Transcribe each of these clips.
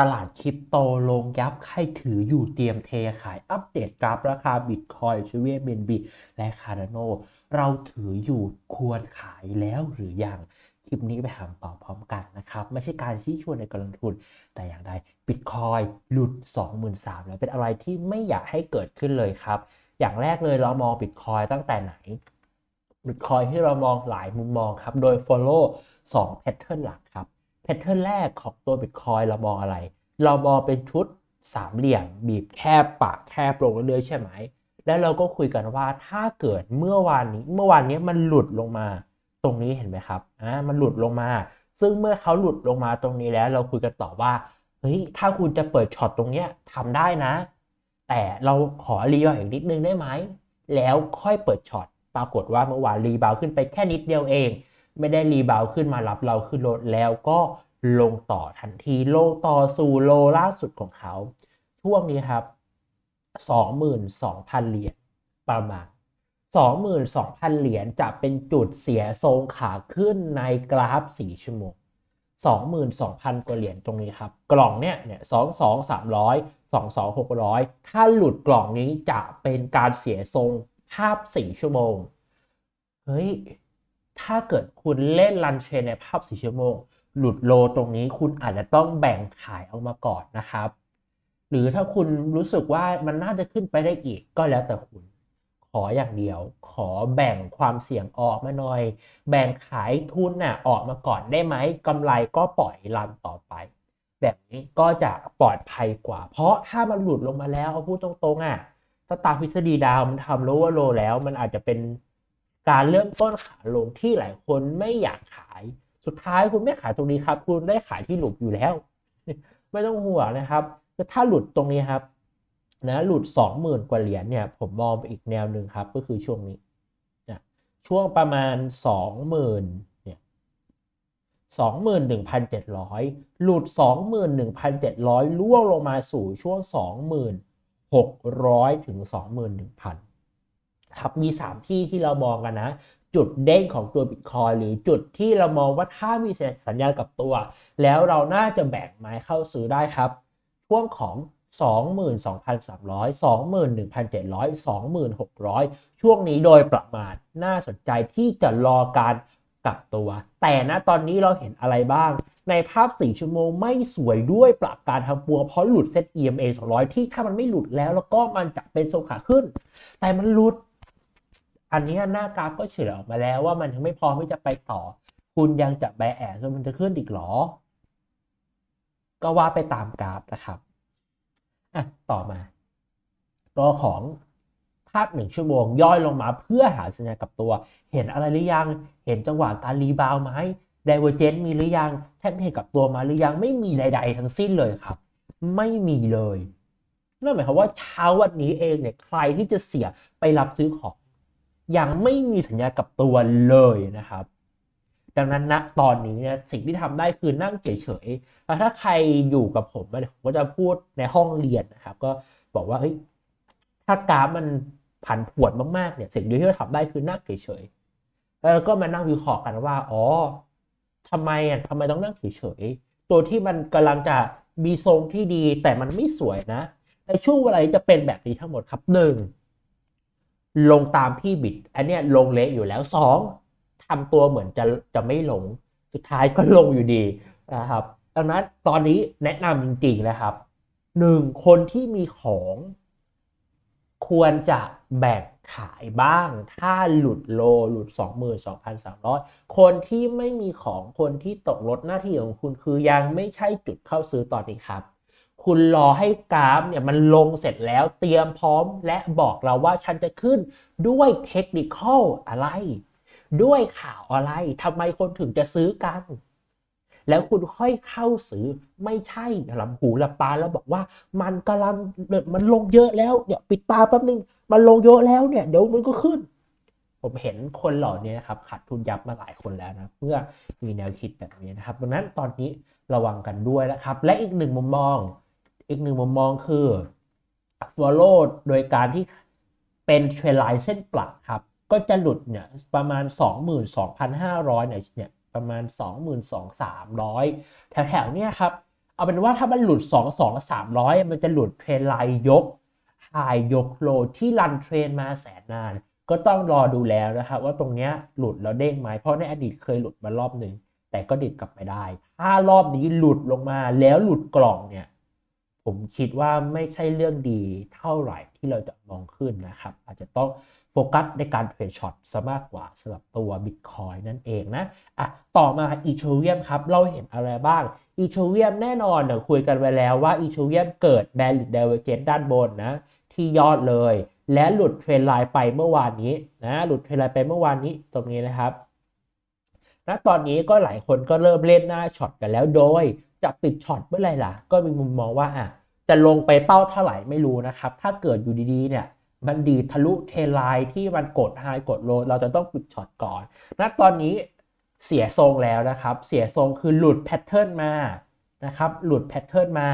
ตลาดคริปโตลงยับใครถืออยู่เตรียมเทขายอัปเดตกราฟราคาบิตคอยชเวียเบนบีและคาร์โนเราถืออยู่ควรขายแล้วหรือยัง คลิปนี้ไปหามตอบพร้อมกันนะครับ ไม่ใช่การชี้ชวนในการลงทุน แต่อย่างใดบิตคอยหลุด 23,000แล้วเป็นอะไรที่ไม่อยากให้เกิดขึ้นเลยครับ อย่างแรกเลยเรามองบิตคอยตั้งแต่ไหนบิตคอยที่เรามองหลายมุมมองครับโดย follow 2 pattern หลักครับ แพทเทิร์นแรกของตัว Bitcoin เรามองอะไร เรามองเป็นชุดสามเหลี่ยม บีบแคบปากแคบลงเรื่อยๆใช่ไหม แล้วเราก็คุยกันว่าถ้าเกิดเมื่อวานนี้เมื่อวานนี้มันหลุดลงมา ตรงนี้เห็นไหมครับอ่ามันหลุดลงมา ซึ่งเมื่อเขาหลุดลงมาตรงนี้แล้ว เราคุยกันต่อว่าเฮ้ยถ้าคุณจะเปิดช็อตตรงเนี้ยทำได้นะ แต่เราขอรีบาวอีกนิดนึงได้ไหมแล้วค่อยเปิดช็อตปรากฏว่าเมื่อวานรีบาวขึ้นไปแค่นิดเดียวเอง ไม่ได้รีบาวขึ้นมารับเราขึ้นรถแล้วก็ลงต่อทันทีลงต่อสู่โลล่าสุดของเขา ช่วงนี้ครับ 22,000 เหรียญประมาณ 22,000 เหรียญจะเป็นจุดเสียทรงขาขึ้นในกราฟ 4 ชั่วโมง 22,000 กว่าเหรียญตรงนี้ครับ กล่องเนี่ยเนี่ย22 300 22 600 ถ้าหลุดกล่องนี้จะเป็นการเสียทรงภาพ 4 ชั่วโมง เฮ้ย ถ้าเกิดคุณเล่นรันเชนในภาพ4ชั่วโมง หลุดโลตรงนี้คุณอาจจะต้องแบ่งขายออกมาก่อนนะครับ หรือถ้าคุณรู้สึกว่ามันน่าจะขึ้นไปได้อีกก็แล้วแต่คุณ ขออย่างเดียว ขอแบ่งความเสี่ยงออกมาหน่อย แบ่งขายทุนน่ะออกมาก่อนได้ไหมกำไรก็ปล่อยรันต่อไป แบบนี้ก็จะปลอดภัยกว่า เพราะถ้ามันหลุดลงมาแล้วเอาพูดตรงๆอะถ้าตามทฤษฎีดาวมันทำโลว่าโลแล้ว มันอาจจะเป็น การเริ่มต้นขาลงที่หลายคนไม่อยากขาย สุดท้ายคุณไม่ขายตรงนี้ครับ คุณได้ขายที่หลุดอยู่แล้ว ไม่ต้องห่วงนะครับถ้าหลุดตรงนี้ครับนะหลุด 20,000 กว่าเหรียญเนี่ยผมมองไปอีกแนวหนึ่งครับ ก็คือช่วงนี้นะช่วงประมาณ 20,000เนี่ย21,700 หลุด 21,700ล่วงลงมาสู่ช่วง2,600 ถึง 21,000 ครับมี 3 ที่ที่เรามองกันนะ จุดเด้งของตัว Bitcoin หรือจุดที่เรามองว่าถ้ามีสัญญาณกับตัว แล้วเราน่าจะแบ่งไม้เข้าซื้อได้ครับ ช่วงของ 22,300 21,700 26,000 ช่วงนี้โดยประมาณน่าสนใจที่จะรอการกลับตัว แต่นะตอนนี้เราเห็นอะไรบ้าง ในภาพ 4 ชั่วโมงไม่สวยด้วยปรับการทำปัวเพราะหลุดเซต EMA 200 ที่ถ้ามันไม่หลุดแล้วแล้วก็มันจะเป็นทรงขาขึ้น แต่มันหลุด อันนี้หน้ากราฟก็เฉลยออกมาแล้วว่ามันยังไม่พร้อมที่จะไปต่อ คุณยังจะแบแอนจนมันจะขึ้นอีกหรอ ก็ว่าไปตามกราฟนะครับอะต่อมาตัวของภาพหนึ่งชั่วโมงย่อยลงมาเพื่อหาสัญญาณกับตัว เห็นอะไรหรือยัง เห็นจังหวะการรีบาวไหมไดเวอร์เจนมีหรือยัง แท่งเทกับตัวมาหรือยังไม่มีใด ๆ ทั้งสิ้นเลยครับ ไม่มีเลยนั่นหมายความว่าเช้าวันนี้เองเนี่ยใครที่จะเสียไปรับซื้อของ ยังไม่มีสัญญากับตัวเลยนะครับ ดังนั้นนะตอนนี้เนี่ยสิ่งที่ทำได้คือนั่งเฉยๆแล้วถ้าใครอยู่กับผมผมก็จะพูดในห้องเรียนนะครับ ก็บอกว่าเฮ้ยถ้ากราฟมันผันผวนมากๆเนี่ยสิ่งเดียวที่เราทำได้คือนั่งเฉยๆแล้วก็มานั่งวิเคราะห์กันว่าอ๋อทำไมอะทำไมต้องนั่งเฉยๆตัวที่มันกำลังจะมีทรงที่ดีแต่มันไม่สวยนะ ในช่วงเวลาจะเป็นแบบนี้ทั้งหมดครับหนึ่ง ลงตามพี่บิด อันเนี้ยลงเละอยู่แล้วสองทำตัวเหมือนจะจะไม่ลง สุดท้ายก็ลงอยู่ดีนะครับ ดังนั้นตอนนี้แนะนำจริงๆนะครับหนึ่งคนที่มีของควรจะแบ่งขายบ้าง ถ้าหลุดโลหลุด 22,300 คนที่ไม่มีของคนที่ตกลดหน้าที่ของคุณคือยังไม่ใช่จุดเข้าซื้อตอนนี้ครับ คุณรอให้กราฟเนี่ยมันลงเสร็จแล้วเตรียมพร้อมและบอกเราว่าฉันจะขึ้นด้วยเทคนิคอลอะไร ด้วยข่าวอะไรทำไมคนถึงจะซื้อกัน แล้วคุณค่อยเข้าซื้อไม่ใช่หลับหูหลับตาแล้วบอกว่ามันกำลังมันลงเยอะแล้วเดี๋ยวปิดตาแป๊บนึงมันลงเยอะแล้วเนี่ยเดี๋ยวมันก็ขึ้น ผมเห็นคนเหล่านี้ครับขาดทุนยับมาหลายคนแล้วนะเมื่อมีแนวคิดแบบนี้นะครับดังนั้นตอนนี้ระวังกันด้วยนะครับ และอีกหนึ่งมุมมอง อีกหนึ่งมุมมองคือ follow โดยการที่เป็นเทรนไลน์เส้นปรับครับ ก็จะหลุดเนี่ยประมาณ 22,500เนี่ยเนี่ยประมาณ 22,300 แถวๆเนี่ยครับ เอาเป็นว่าถ้ามันหลุด 2 2 300 มันจะหลุดเทรนไลน์ยกไฮยกโลที่รันเทรนมาแสนนาน ก็ต้องรอดูแล้วนะครับว่าตรงเนี้ยหลุดแล้วเด้งไหมเพราะในอดีตเคยหลุดมารอบหนึ่งแต่ก็ดิดกลับไปได้ ถ้ารอบนี้หลุดลงมาแล้วหลุดกล่องเนี่ย ผมคิดว่าไม่ใช่เรื่องดีเท่าไหร่ที่เราจะมองขึ้นนะครับ อาจจะต้องโฟกัสในการเทรดช็อตซะมากกว่าสำหรับตัว Bitcoin นั่นเองนะอะต่อมาอีเทเรียมครับ เราเห็นอะไรบ้างอีเทเรียมแน่นอนเดี๋ยวคุยกันไปแล้วว่าอีเทเรียมเกิดแบร d ดเวอร์เจนด้านบนนะ ที่ยอดเลย และหลุดเทรนไลน์ไปเมื่อวานนี้นะหลุดเทรนไลน์ไปเมื่อวานนี้ตรงนี้นะครับ ณตอนนี้ก็หลายคนก็เริ่มเล่นหน้าช็อตกันแล้วโดยจะปิดช็อตเมื่อไหร่ล่ะ ก็มีมุมมองว่าอะจะลงไปเป้าเท่าไหร่ไม่รู้นะครับ ถ้าเกิดอยู่ดีๆเนี่ยมันดีทะลุเทไลน์ที่มันกดไฮกดโลเราจะต้องปิดช็อตก่อน ณตอนนี้เสียทรงแล้วนะครับ เสียทรงคือหลุดแพทเทิร์นมานะครับหลุดแพทเทิร์นมา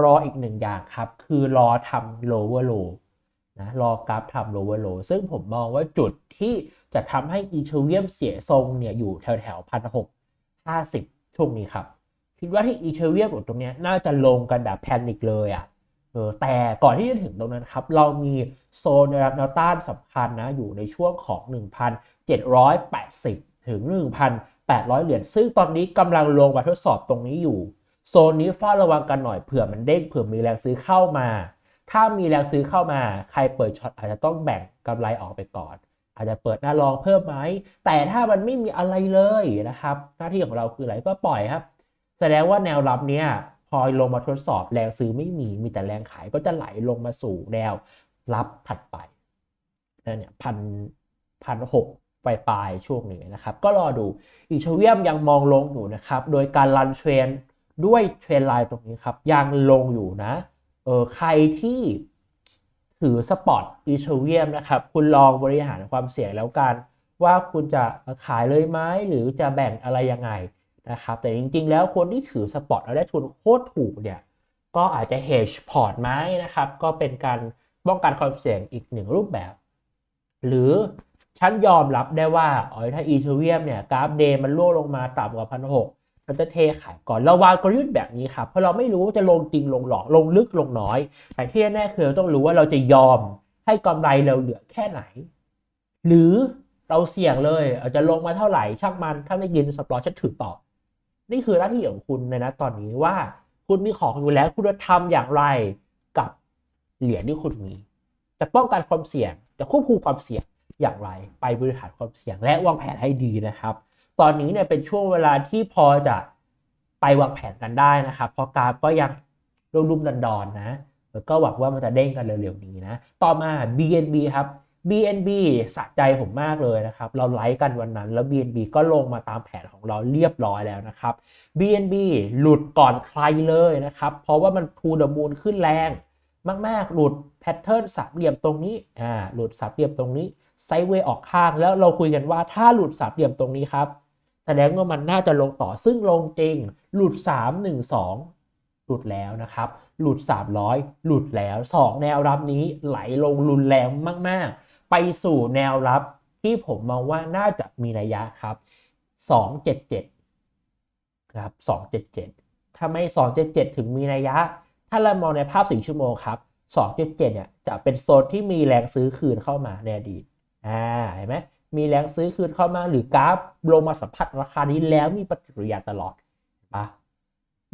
รออีกหนึ่งอย่างครับ คือรอทำ lower low นะรอกราฟทำ lower low ซึ่งผมมองว่าจุดที่จะทำให้อีเทเรียมเสียทรงเนี่ยอยู่แถวแถวพันหกห้าสิบช่วงนี้ครับ คิดว่าที่อีเทเรียมตรงนี้น่าจะลงกันแบบแพนิคเลยอะ่ะเออแต่ก่อนที่จะถึงตรงนั้นครับ เรามีโซนแนวต้านสำคัญนะ อยู่ในช่วงของ 1,780 ถึง 1,800 เหรียญซึ่งตอนนี้กำลังลงมาทดสอบตรงนี้อยู่ โซนนี้เฝ้าระวังกันหน่อยเผื่อมันเด้งเผื่อมีแรงซื้อเข้ามา ถ้ามีแรงซื้อเข้ามาใครเปิดช็อตอาจจะต้องแบ่งกำไรออกไปก่อน อาจจะเปิดหน้าลองเพิ่มไหม แต่ถ้ามันไม่มีอะไรเลยนะครับ หน้าที่ของเราคืออะไรก็ปล่อยครับ แสดงว่าแนวรับเนี้ยพอลงมาทดสอบแรงซื้อไม่มีมีแต่แรงขายก็จะไหลลงมาสู่แนวรับถัดไปนั่นเนี่ยพันพันหกปลายปลายช่วงนี้นะครับ ก็รอดูอีชเวียมยังมองลงอยู่นะครับ โดยการรันเทรนด้วยเทรนไลน์ตรงนี้ครับยังลงอยู่นะ เออใครที่ถือสปอตอีเชเวียมนะครับ คุณลองบริหารความเสี่ยงแล้วกัน ว่าคุณจะขายเลยไหมหรือจะแบ่งอะไรยังไงนะครับ แต่จริงๆ แล้วคนที่ถือสปอตแล้วได้ทุนโคตรถูกเนี่ย ก็อาจจะ hedge พอร์ตไหมนะครับ ก็เป็นการป้องกันความเสี่ยงอีกหนึ่งรูปแบบ หรือฉันยอมรับได้ว่าอ๋อถ้าอีเทเรียมเนี่ยกราฟเดย์มันล่วงลงมาต่ำกว่าพันหก เราจะเทขายก่อนเราวางกลยุทธ์แบบนี้ครับเพราะเราไม่รู้ว่าจะลงจริงลงหลอกลงลึกลงน้อย แต่ที่แน่คือเราต้องรู้ว่าเราจะยอมให้กำไรเราเหลือแค่ไหน หรือเราเสี่ยงเลยอาจจะลงมาเท่าไหร่ช่างมันถ้าไม่กินสปอร์ตฉันถือต่อ นี่คือหน้าที่ของคุณในนะตอนนี้ว่าคุณมีของอยู่แล้วคุณจะทำอย่างไรกับเหรียญที่คุณมีจะป้องกันความเสี่ยงจะควบคุมความเสี่ยงอย่างไร ไปบริหารความเสี่ยงและวางแผนให้ดีนะครับ ตอนนี้เนี่ยเป็นช่วงเวลาที่พอจะไปวางแผนกันได้นะครับ เพราะกราฟก็ยังรุ่มๆดอนๆนะ แล้วก็หวังว่ามันจะเด้งกันเร็วๆนี้นะ ต่อมา BNB ครับ BNB สะใจผมมากเลยนะครับ เราไลค์กันวันนั้น แล้ว BNB ก็ลงมาตามแผนของเราเรียบร้อยแล้วนะครับ BNB หลุดก่อนใครเลยนะครับ เพราะว่ามันทูเดมูลขึ้นแรง มากๆ หลุดแพทเทิร์นสามเหลี่ยมตรงนี้ อ่า หลุดสามเหลี่ยมตรงนี้ไซเวย์ออกข้าง แล้วเราคุยกันว่าถ้าหลุดสามเหลี่ยมตรงนี้ครับ แสดงว่ามันน่าจะลงต่อซึ่งลงจริง หลุด 3 1 2 หลุดแล้วนะครับ หลุด 300 หลุดแล้ว 2 แนวรับนี้ไหลลงรุนแรงมาก ๆ ไปสู่แนวรับที่ผมมองว่าน่าจะมีระยะครับ 277ครับ277 ถ้าไม่ 277 ถึงมีระยะ ถ้าเรามองในภาพ 4 ชั่วโมงครับ 277 เนี่ยจะเป็นโซนที่มีแรงซื้อคืนเข้ามาในอดีตอ่าเห็นไหม มีแรงซื้อคืนเข้ามาหรือกราฟลงมาสัมผัสราคานี้แล้วมีปฏิกิริยาตลอดปะ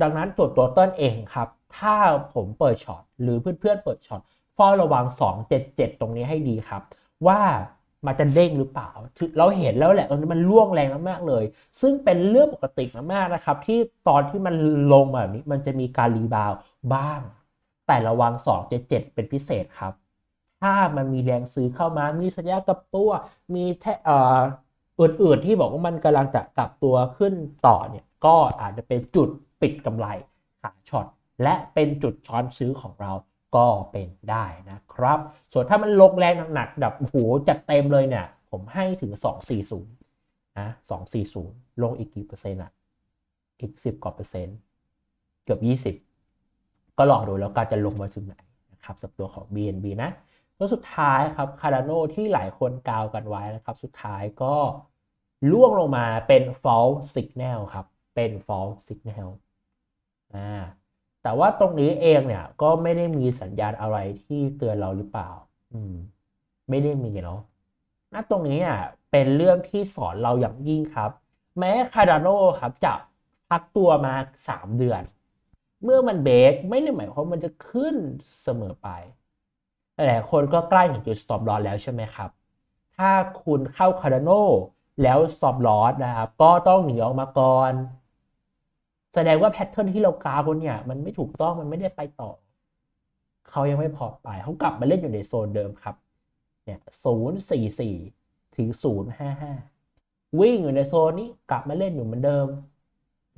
ดังนั้นตัวตัวต้นเองครับ ถ้าผมเปิดช็อตหรือเพื่อนๆเปิดช็อตเฝ้าระวัง 277 ตรงนี้ให้ดีครับ ว่ามันจะเด้งหรือเปล่า เราเห็นแล้วแหละตอนนี้มันล่วงแรงมากๆเลย ซึ่งเป็นเรื่องปกติมากๆนะครับ ที่ตอนที่มันลงมาแบบนี้มันจะมีการรีบาวบ้าง แต่ระวัง 277 เป็นพิเศษครับ ถ้ามันมีแรงซื้อเข้ามา มีสัญญากับตัว มีแท่อื่นๆที่บอกว่ามันกำลังจะกลับตัวขึ้นต่อเนี่ย ก็อาจจะเป็นจุดปิดกำไรขาช็อต และเป็นจุดช้อนซื้อของเราก็เป็นได้นะครับ ส่วนถ้ามันลงแรงหนักๆแบบโอ้โหจัดเต็มเลยเนี่ย ผมให้ถึง 240นะ240 ลงอีกกี่เปอร์เซ็นต์อะ อีก 10 กว่าเปอร์เซ็นต์ เกือบ 20 ก็ลองดูแล้วกันจะลงมาถึงไหนนะครับสับตัวของ BNB นะ แล้วสุดท้ายครับคาร์ดานโนที่หลายคนกาวกันไว้นะครับ สุดท้ายก็ล่วงลงมาเป็น false signal ครับ เป็น false signal อ่าแต่ว่าตรงนี้เองเนี่ยก็ไม่ได้มีสัญญาณอะไรที่เตือนเราหรือเปล่า อืม ไม่ได้มีเนาะณตรงนี้อะเป็นเรื่องที่สอนเราอย่างยิ่งครับ แม้คาร์ดานโนครับจะพักตัวมา 3 เดือน เมื่อมันเบรกไม่ได้หมายความว่ามันจะขึ้นเสมอไป หลายคนก็ใกล้ถึงจุด stop loss แล้วใช่ไหมครับ ถ้าคุณเข้าคาร์ดาโนแล้ว stop loss นะครับ ก็ต้องหนีออกมาก่อน แสดงว่าแพทเทิร์นที่เรากราฟเนี่ยมันไม่ถูกต้องมันไม่ได้ไปต่อ เขายังไม่พอไปเขากลับมาเล่นอยู่ในโซนเดิมครับเนี่ยศูนย์สี่สี่ถึงศูนย์ห้าห้าวิ่งอยู่ในโซนนี้กลับมาเล่นอยู่เหมือนเดิม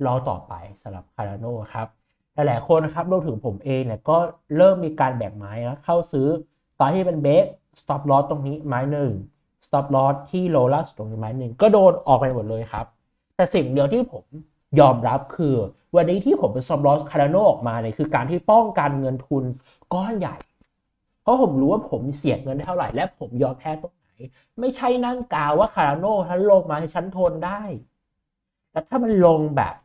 รอต่อไปสำหรับคาราโนครับ หลายๆคนนะครับรวมถึงผมเองเนี่ยก็เริ่มมีการแบ่งไม้แล้วเข้าซื้อตอนที่เป็นเบรก stop loss ตรงนี้ไม้หนึ่ง stop loss ที่โลล่าสุดตรงนี้ไม้หนึ่งก็โดนออกไปหมดเลยครับ แต่สิ่งเดียวที่ผมยอมรับคือ วันนี้ที่ผมเป็น stop loss คาราโนออกมาเนี่ยคือการที่ป้องกันเงินทุนก้อนใหญ่ เพราะผมรู้ว่าผมเสียเงินได้เท่าไหร่ และผมยอมแพ้ตรงไหน ไม่ใช่นั่งกาวว่าคาราโน่ถ้าลงมาให้ฉันทนได้แต่ถ้ามันลงแบบ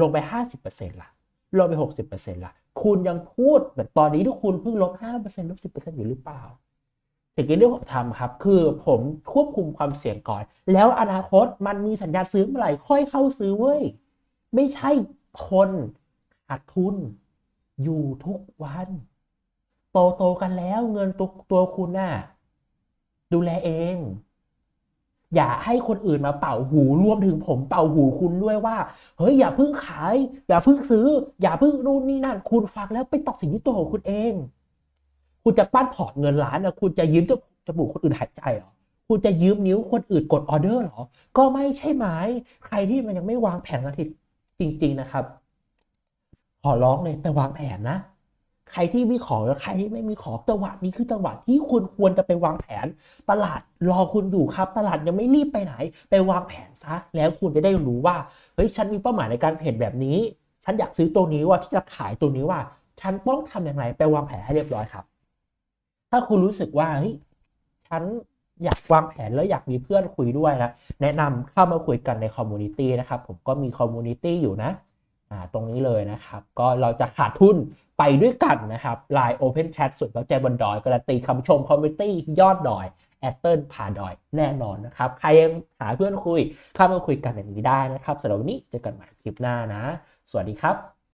ลงไป 50%ล่ะ ลงไป 60%ละคุณยังพูดแบบตอนนี้ที่คุณเพิ่งลบ 5%ลบ 10%อยู่หรือเปล่าสิ่งที่ผมทำครับ คือผมควบคุมความเสี่ยงก่อน แล้วอนาคตมันมีสัญญาณซื้อเมื่อไหร่ค่อยเข้าซื้อเว้ย ไม่ใช่ทนขาดทุน อยู่ทุกวัน โตโตกันแล้วเงินตัวตัวคุณน่ะดูแลเอง อย่าให้คนอื่นมาเป่าหูรวมถึงผมเป่าหูคุณด้วยว่า เฮ้ยอย่าเพิ่งขาย อย่าเพิ่งซื้อ อย่าเพิ่งนู่นนี่นั่น คุณฟังแล้วไปตัดสินที่ตัวของคุณเอง คุณจะปั้นพอร์ตเงินล้านนะคุณจะยืมจจมูกคนอื่นหายใจเหรอคุณจะยืมนิ้วคนอื่นกดออเดอร์เหรอ ก็ไม่ใช่ไหมใครที่มันยังไม่วางแผนอาทิตย์จริง ๆนะครับ ขอร้องเลยไปวางแผนนะ ใครที่มีของและใครที่ไม่มีของจังหวะนี้คือจังหวะที่คุณควรจะไปวางแผน ตลาดรอคุณอยู่ครับ ตลาดยังไม่รีบไปไหน ไปวางแผนซะ แล้วคุณจะได้รู้ว่าเฮ้ยฉันมีเป้าหมายในการเทรดแบบนี้ ฉันอยากซื้อตัวนี้ว่าที่จะขายตัวนี้ว่า ฉันต้องทำอย่างไรไปวางแผนให้เรียบร้อยครับ ถ้าคุณรู้สึกว่าเฮ้ยฉันอยากวางแผนแล้วอยากมีเพื่อนคุยด้วยนะแนะนำเข้ามาคุยกันในคอมมูนิตี้นะครับผมก็มีคอมมูนิตี้อยู่นะ ตรงนี้เลยนะครับ ก็เราจะขาดทุนไปด้วยกันนะครับ Line Open Chat สุดแล้วใจบนดอย การันตีคำชมคอมมิตี้ยอดดอยแอตเติลผ่าดอยแน่นอนนะครับ ใครยังหาเพื่อนคุย เข้ามาคุยกันอย่างนี้ได้นะครับสำหรับวันนี้เจอกันใหม่คลิปหน้านะ สวัสดีครับ